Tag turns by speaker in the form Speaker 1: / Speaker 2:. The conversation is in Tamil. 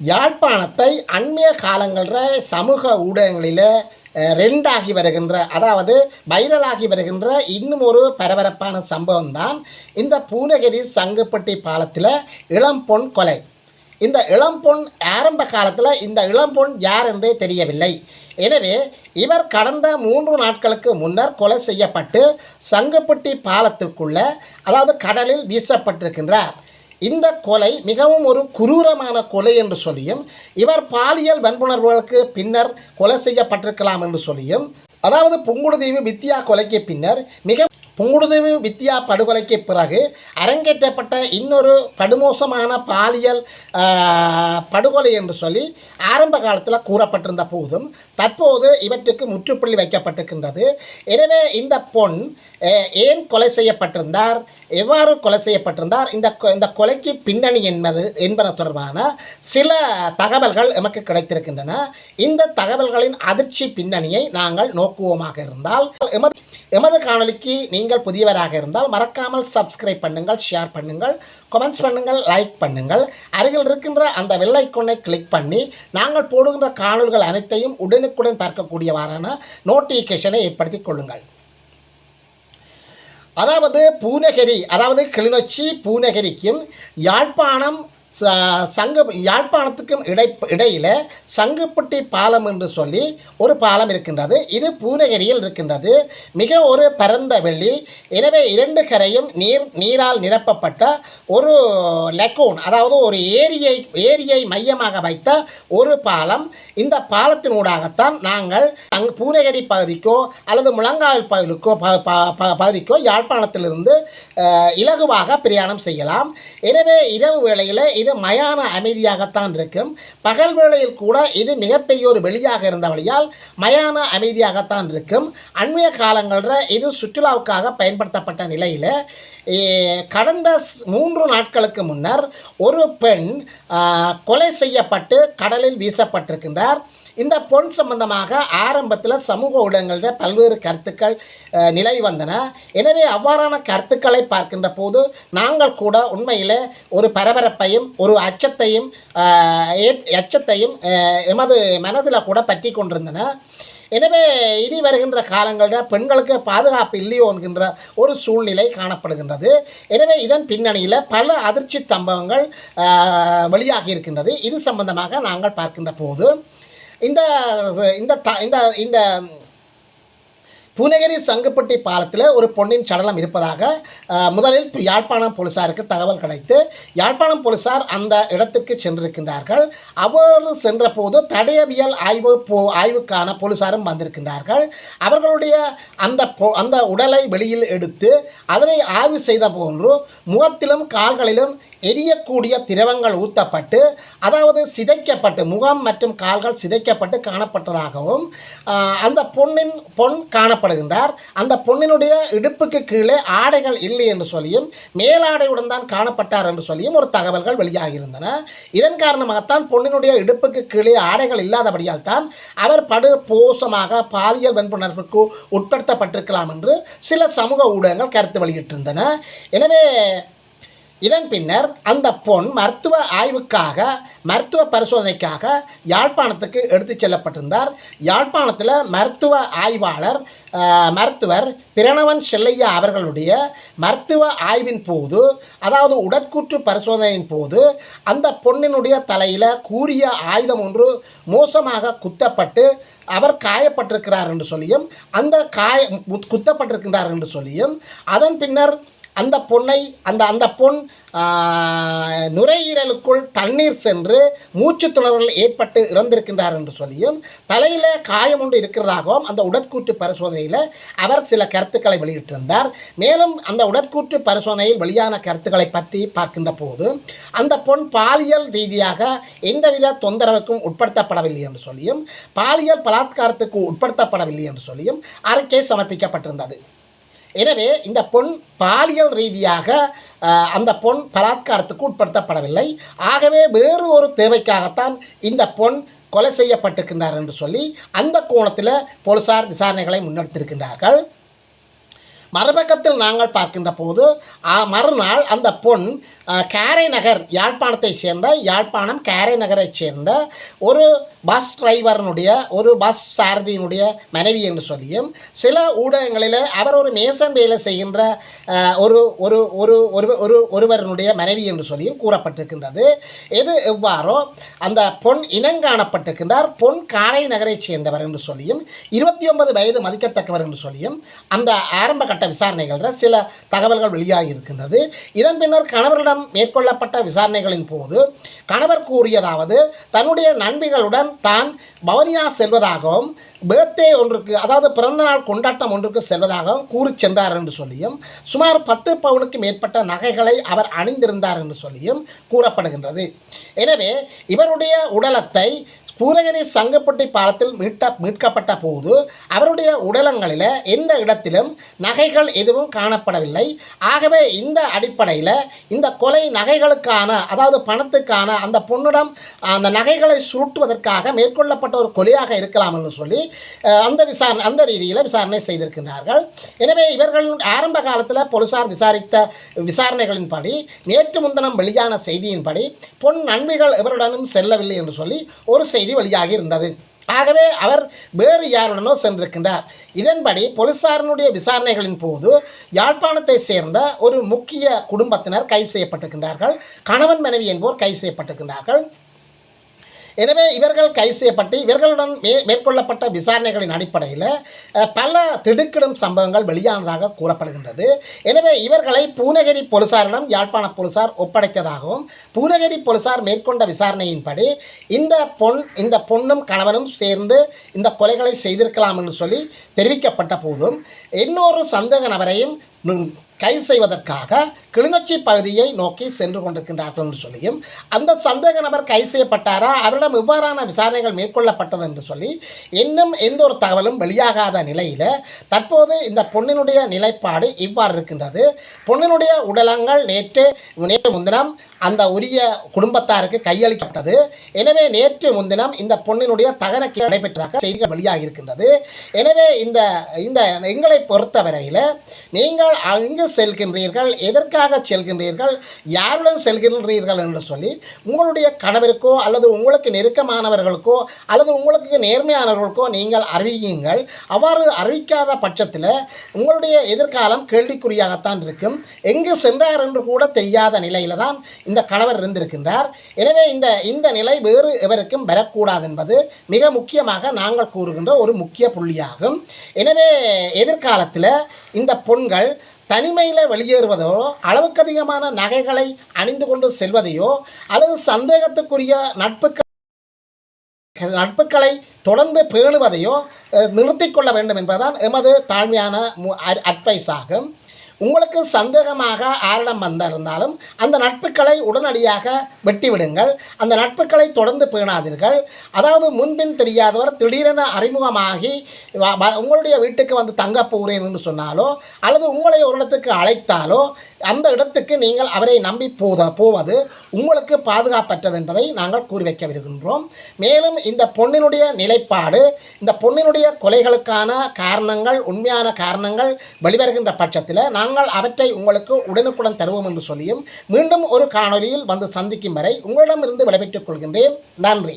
Speaker 1: யாழ்ப்பாணத்தை அண்மைய காலங்களில் சமூக ஊடகங்களில் ரெண்டாகி வருகின்ற அதாவது வைரலாகி வருகின்ற இன்னும் ஒரு பரபரப்பான சம்பவம் தான் இந்த பூனகிரி சங்குப்பட்டி பாலத்தில் இளம்பொன் கொலை. இந்த இளம்பொன் ஆரம்ப காலத்தில் இந்த இளம்பொன் யார் என்றே தெரியவில்லை. எனவே இவர் கடந்த மூன்று நாட்களுக்கு முன்னர் கொலை செய்யப்பட்டு சங்குப்பட்டி பாலத்துக்குள்ள அதாவது கடலில் வீசப்பட்டிருக்கின்றார். இந்த கொலை மிகவும் ஒரு குரூரமான கொலை என்று சொல்லியும் இவர் பாலியல் வன்புணர்வுகளுக்கு பின்னர் கொலை செய்யப்பட்டிருக்கலாம் என்று சொல்லியும் அதாவது புங்குடுதீவு வித்யா கொலைக்கு பின்னர் மிக புங்குடுதீவு வித்யா படுகொலைக்கு பிறகு அரங்கேற்றப்பட்ட இன்னொரு படுமோசமான பாலியல் படுகொலை என்று சொல்லி ஆரம்ப காலத்தில் கூறப்பட்டிருந்த போதும் தற்போது இவற்றுக்கு முற்றுப்புள்ளி வைக்கப்பட்டிருக்கின்றது. எனவே இந்த பொன் ஏன் கொலை செய்யப்பட்டிருந்தார்? எவ்வாறு கொலை செய்யப்பட்டிருந்தார்? இந்த கொ- இந்த கொலைக்கு பின்னணி என்பது என்பன தொடர்பான சில தகவல்கள் எமக்கு கிடைத்திருக்கின்றன. இந்த தகவல்களின் அதிர்ச்சி பின்னணியை நாங்கள் நோக்குவோமாக இருந்தால் எமது எமது காணொலிக்கு நீங்கள் புதியவராக இருந்தால் மறக்காமல் சப்ஸ்கிரைப் பண்ணுங்கள் ஷேர் பண்ணுங்கள் கமெண்ட்ஸ் பண்ணுங்கள் லைக் பண்ணுங்கள். அருகில் இருக்கின்ற அந்த வெள்ளைக்கொன்னை கிளிக் பண்ணி நாங்கள் போடுகின்ற காணொல்கள் அனைத்தையும் உடனுக்குடன் பார்க்கக்கூடியவாறான நோட்டிஃபிகேஷனை ஏற்படுத்திக் கொள்ளுங்கள். அதாவது பூனகிரி அதாவது கிளிநொச்சி பூனகிரிக்கும் யாழ்ப்பாணம் சங்கு யாழ்ப்பாணத்துக்கும் இடை இடையில் சங்குப்பட்டி பாலம் என்று சொல்லி ஒரு பாலம் இருக்கின்றது. இது பூனகிரியில் இருக்கின்றது. மிக ஒரு பரந்த வெள்ளி. எனவே இரண்டு கரையும் நீர் நீரால் நிரப்பப்பட்ட ஒரு லெக்கோன் அதாவது ஒரு ஏரியை ஏரியை மையமாக வைத்த ஒரு பாலம். இந்த பாலத்தினூடாகத்தான் நாங்கள் அங் பூனகிரி பகுதிக்கோ அல்லது முழங்காவில் பகுதிக்கோ ப- ப- பகுதிக்கோ யாழ்ப்பாணத்திலிருந்து இலகுவாக பிரயாணம் செய்யலாம். எனவே இரவு வேளையில் இது மயான அமைதியாகத்தான் இருக்கும். பகல் வேளையில் கூட இது மிகப்பெரிய ஒரு வெளியாக இருந்தபடியால் மயான அமைதியாகத்தான் இருக்கும். அண்மைய காலங்களில் இது சுற்றுலாவுக்காக பயன்படுத்தப்பட்ட நிலையில் கடந்த ஸ்- மூன்று நாட்களுக்கு முன்னர் ஒரு பெண் கொலை செய்யப்பட்டு கடலில் வீசப்பட்டிருக்கின்றார். இந்த பொன் சம்பந்தமாக ஆரம்பத்தில் சமூக ஊடகங்களில் பல்வேறு கருத்துக்கள் நிலை நிலவி வந்தன. எனவே அவ்வாறான கருத்துக்களை பார்க்கின்ற போது நாங்கள் கூட உண்மையில் ஒரு பரபரப்பையும் ஒரு அச்சத்தையும் அச்சத்தையும் எமது மனதில் கூட பற்றி கொண்டிருந்தன. எனவே இனி வருகின்ற காலங்களில் பெண்களுக்கு பாதுகாப்பு இல்லையோ என்கின்ற ஒரு சூழ்நிலை காணப்படுகின்றது. எனவே இதன் பின்னணியில் பல அதிர்ச்சி சம்பவங்கள் வெளியாகி இருக்கின்றது. இது சம்பந்தமாக நாங்கள் பார்க்கின்ற போது இந்த இந்த த- இந்த இந்த பூநகரி சங்குப்பட்டி பாலத்தில் ஒரு பொன்னின் சடலம் இருப்பதாக முதலில் யாழ்ப்பாணம் போலீசாருக்கு தகவல் கிடைத்து யாழ்ப்பாணம் போலீசார் அந்த இடத்திற்கு சென்றிருக்கின்றார்கள். அவர் சென்றபோது தடயவியல் ஆய்வு போ ஆய்வுக்கான போலீசாரும் வந்திருக்கின்றார்கள். அவர்களுடைய அந்த பொ அந்த உடலை வெளியில் எடுத்து அதனை ஆய்வு செய்த போன்று முகத்திலும் கால்களிலும் எரியக்கூடிய திரவங்கள் ஊற்றப்பட்டு அதாவது சிதைக்கப்பட்டு முகம் மற்றும் கால்கள் சிதைக்கப்பட்டு காணப்பட்டதாகவும் அந்த பொன்னின் பொன் காணப்படுகின்றார். அந்த பொண்ணினுடைய இடுப்புக்கு கீழே ஆடைகள் இல்லை என்று சொல்லியும் மேலாடையுடன் தான் காணப்பட்டார் என்று சொல்லியும் ஒரு தகவல்கள் வெளியாகியிருந்தன. இதன் காரணமாகத்தான் பொண்ணினுடைய இடுப்புக்கு கீழே ஆடைகள் இல்லாதபடியால் தான் அவர் படு போசமாக பாலியல் வன்புணர்வுக்கு உட்படுத்தப்பட்டிருக்கலாம் என்று சில சமூக ஊடகங்கள் கருத்து வெளியிட்டிருந்தன. எனவே இதன் பின்னர் அந்த பொன் மருத்துவ ஆய்வுக்காக மருத்துவ பரிசோதனைக்காக யாழ்ப்பாணத்துக்கு எடுத்துச் செல்லப்பட்டிருந்தார். யாழ்ப்பாணத்தில் மருத்துவ ஆய்வாளர் மருத்துவர் பிரணவன் செல்லையா அவர்களுடைய மருத்துவ ஆய்வின் போது அதாவது உடற்கூற்று பரிசோதனையின் போது அந்த பொண்ணினுடைய தலையில் கூறிய ஆயுதம் ஒன்று மோசமாக குத்தப்பட்டு அவர் காயப்பட்டிருக்கிறார் என்று சொல்லியும் அந்த காய குத்தப்பட்டிருக்கின்றார் என்று சொல்லியும் அதன் பின்னர் அந்த பொண்ணை அந்த அந்த பொண் நுரையீரலுக்குள் தண்ணீர் சென்று மூச்சு துணர்கள் ஏற்பட்டு இறந்திருக்கின்றார் என்று சொல்லியும் தலையில் காயம் ஒன்று இருக்கிறதாகவும் அந்த உடற்கூற்று பரிசோதனையில் அவர் சில கருத்துக்களை வெளியிட்டிருந்தார். மேலும் அந்த உடற்கூற்று பரிசோதனையில் வெளியான கருத்துக்களை பற்றி பார்க்கின்ற போது அந்த பொண் பாலியல் ரீதியாக எந்தவித தொந்தரவுக்கும் உட்படுத்தப்படவில்லை என்று சொல்லியும் பாலியல் பலாத்காரத்துக்கு உட்படுத்தப்படவில்லை என்று சொல்லியும் அறிக்கை சமர்ப்பிக்கப்பட்டிருந்தது. எனவே இந்த பொன் பாலியல் ரீதியாக அந்த பொன் பலாத்காரத்துக்கு உட்படுத்தப்படவில்லை. ஆகவே வேறு ஒரு தேவைக்காகத்தான் இந்த பொன் கொலை செய்யப்பட்டிருக்கின்றார் என்று சொல்லி அந்த கோணத்தில் போலீசார் விசாரணைகளை முன்னெடுத்திருக்கின்றார்கள். மறுபக்கத்தில் நாங்கள் பார்க்கின்ற போது மறுநாள் அந்த பொன் கேரை நகர் யாழ்ப்பாணத்தை சேர்ந்த யாழ்ப்பாணம் கேரை நகரைச் சேர்ந்த ஒரு பஸ் டிரைவரனுடைய ஒரு பஸ் சாரதியினுடைய மனைவி என்று சொல்லியும் சில ஊடகங்களில் அவர் ஒரு மேசன் வேலை செய்கின்ற ஒரு ஒரு ஒரு ஒரு ஒரு மனைவி என்று சொல்லியும் கூறப்பட்டிருக்கின்றது. எது எவ்வாறோ அந்த பொன் இனங்காணப்பட்டிருக்கின்றார். பொன் காரை நகரைச் சேர்ந்தவர் என்று சொல்லியும் இருபத்தி ஒன்பது வயது மதிக்கத்தக்கவர் என்று சொல்லியும் அந்த ஆரம்ப கட்ட விசாரணைகளில் சில தகவல்கள் வெளியாகி இருக்கின்றது. இதன் பின்னர் கணவரிடம் மேற்கொள்ளப்பட்ட விசாரணைகளின் போது கணவர் கூறியதாவது தன்னுடைய நண்பிகளுடன் தான் பவனியா செல்வதாகவும் பேர்த்டே ஒன்றுக்கு அதாவது பிறந்தநாள் கொண்டாட்டம் ஒன்றுக்கு செல்வதாகவும் கூறி சென்றார் என்று சொல்லியும் சுமார் பத்து பவுனுக்கு மேற்பட்ட நகைகளை அவர் அணிந்திருந்தார் என்று சொல்லியும் கூறப்படுகின்றது. எனவே இவருடைய உடலத்தை பூரகிரி சங்கப்பட்டி பாலத்தில் மீட்ட மீட்கப்பட்ட போது அவருடைய உடலங்களில் எந்த இடத்திலும் நகைகள் எதுவும் காணப்படவில்லை. ஆகவே இந்த அடிப்படையில் இந்த கொலை நகைகளுக்கான அதாவது பணத்துக்கான அந்த பொண்ணிடம் அந்த நகைகளை சுருட்டுவதற்காக மேற்கொள்ளப்பட்ட ஒரு கொலையாக இருக்கலாம் என்று சொல்லி அந்த விசாரணை அந்த ரீதியில் விசாரணை செய்திருக்கின்றார்கள். எனவே இவர்கள் ஆரம்ப காலத்தில் போலீசார் விசாரித்த விசாரணைகளின்படி நேற்று முன்தினம் வெளியான செய்தியின்படி பொன் நன்மைகள் இவருடனும் செல்லவில்லை என்று சொல்லி ஒரு செய்தி வெளியாகி இருந்தது. ஆகவே அவர் வேறு யாருடனோ சென்றிருக்கின்றார். இதன்படி போலீசாரினுடைய விசாரணைகளின் போது யாழ்ப்பாணத்தை சேர்ந்த ஒரு முக்கிய குடும்பத்தினர் கைது செய்யப்பட்டிருக்கின்றார்கள். கணவன் மனைவி என்போர் கைது செய்யப்பட்டிருக்கின்றார்கள். எனவே இவர்கள் கைது செய்யப்பட்டு இவர்களுடன் மே மேற்கொள்ளப்பட்ட விசாரணைகளின் அடிப்படையில் பல திடுக்கிடும் சம்பவங்கள் வெளியானதாக கூறப்படுகின்றது. எனவே இவர்களை பூனகிரி போலீசாரிடம் யாழ்ப்பாண போலீசார் ஒப்படைத்ததாகவும் பூனகிரி போலீசார் மேற்கொண்ட விசாரணையின்படி இந்த பொன் இந்த பொண்ணும் கணவனும் சேர்ந்து இந்த கொலைகளை செய்திருக்கலாம் என்று சொல்லி தெரிவிக்கப்பட்ட போதும் இன்னொரு சந்தேக நபரையும் கைது செய்வதற்காக கிளிநொச்சி பகுதியை நோக்கி சென்று கொண்டிருக்கின்றார்கள் என்று சொல்லியும் அந்த சந்தேக நபர் கைது செய்யப்பட்டாரா? அவரிடம் இவ்வாறான விசாரணைகள் மேற்கொள்ளப்பட்டது என்று சொல்லி இன்னும் எந்த ஒரு தகவலும் வெளியாகாத நிலையில் தற்போது இந்த பொண்ணினுடைய நிலைப்பாடு இவ்வாறு இருக்கின்றது. பொண்ணினுடைய உடலங்கள் நேற்று நேற்று முன்தினம் அந்த உரிய குடும்பத்தாருக்கு கையளிக்கப்பட்டது. எனவே நேற்று முன்தினம் இந்த பொண்ணினுடைய தகனக்கு நடைபெற்றதாக செய்திகள் வெளியாகி இருக்கின்றது. எனவே இந்த இந்த எங்களை பொறுத்தவரையில் நீங்கள் அங்கு செல்கின்றீர்கள் எதற்காக செல்கின்றீர்கள் யாருடன் செல்கின்றீர்கள் என்று சொல்லி உங்களுடைய கணவருக்கோ அல்லது உங்களுக்கு நெருக்கமானவர்களுக்கோ அல்லது உங்களுக்கு நேர்மையானவர்களுக்கோ நீங்கள் அறிவியுங்கள். அவ்வாறு அறிவிக்காத பட்சத்தில் உங்களுடைய எதிர்காலம் கேள்விக்குறியாகத்தான் இருக்கும். எங்கு சென்றார் என்று கூட தெரியாத நிலையில் தான் இந்த கணவர் இருந்திருக்கின்றார். எனவே இந்த இந்த நிலை வேறு எவருக்கும் வரக்கூடாது என்பது மிக முக்கியமாக நாங்கள் கூறுகின்ற ஒரு முக்கிய புள்ளியாகும். எனவே எதிர்காலத்தில் இந்த பொண்கள் தனிமையில் வெளியேறுவதோ அளவுக்கு அதிகமான நகைகளை அணிந்து கொண்டு செல்வதையோ அல்லது சந்தேகத்துக்குரிய நட்புகள் நட்புகளை தொடர்ந்து பேணுவதையோ நிறுத்திக்கொள்ள வேண்டும் என்பதுதான் எமது தாழ்மையான மு- அட்வைஸ் ஆகும். உங்களுக்கு சந்தேகமாக ஆரிடம் வந்திருந்தாலும் அந்த நட்புகளை உடனடியாக வெட்டிவிடுங்கள். அந்த நட்புகளை தொடர்ந்து பேணாதீர்கள். அதாவது முன்பின் தெரியாதவர் திடீரென அறிமுகமாகி உங்களுடைய வீட்டுக்கு வந்து தங்கப் போகிறேன் என்று சொன்னாலோ அல்லது உங்களை ஒரு இடத்துக்கு அழைத்தாலோ அந்த இடத்துக்கு நீங்கள் அவரை நம்பி போத போவது உங்களுக்கு பாதுகாப்பற்றது என்பதை நாங்கள் கூறி வைக்க விரும்புகின்றோம் மேலும் இந்த பொண்ணினுடைய நிலைப்பாடு இந்த பொண்ணினுடைய கொலைகளுக்கான காரணங்கள் உண்மையான காரணங்கள் வெளிவருகின்ற பட்சத்தில் நான் நாங்கள் அவற்றை உங்களுக்கு உடனுக்குடன் தருவோம் என்று சொல்லியும் மீண்டும் ஒரு காணொலியில் வந்து சந்திக்கும் வரை உங்களிடமிருந்து விடைபெற்றுக் கொள்கின்றேன். நன்றி.